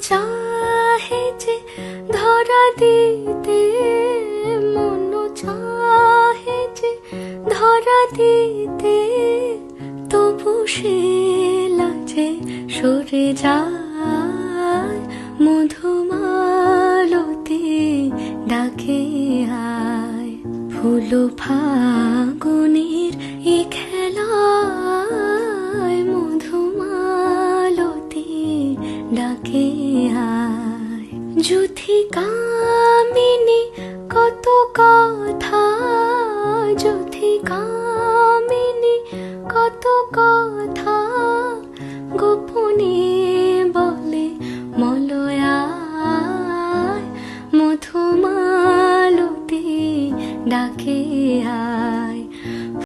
চাহে যে ধরা দিতে, মন চাহে যে ধরা দিতে, তবু সে লাজে সরে যায় মধুমালতি ডাকে আয়। ফুল ফাগুনের এ খেলায় মধুমালতি ডাকে যুথি কামিনী কত কথা। যুথি কামিনী কত কথা। গোপনে বলে মলয়ায় মধুমালতি ডাকে আয়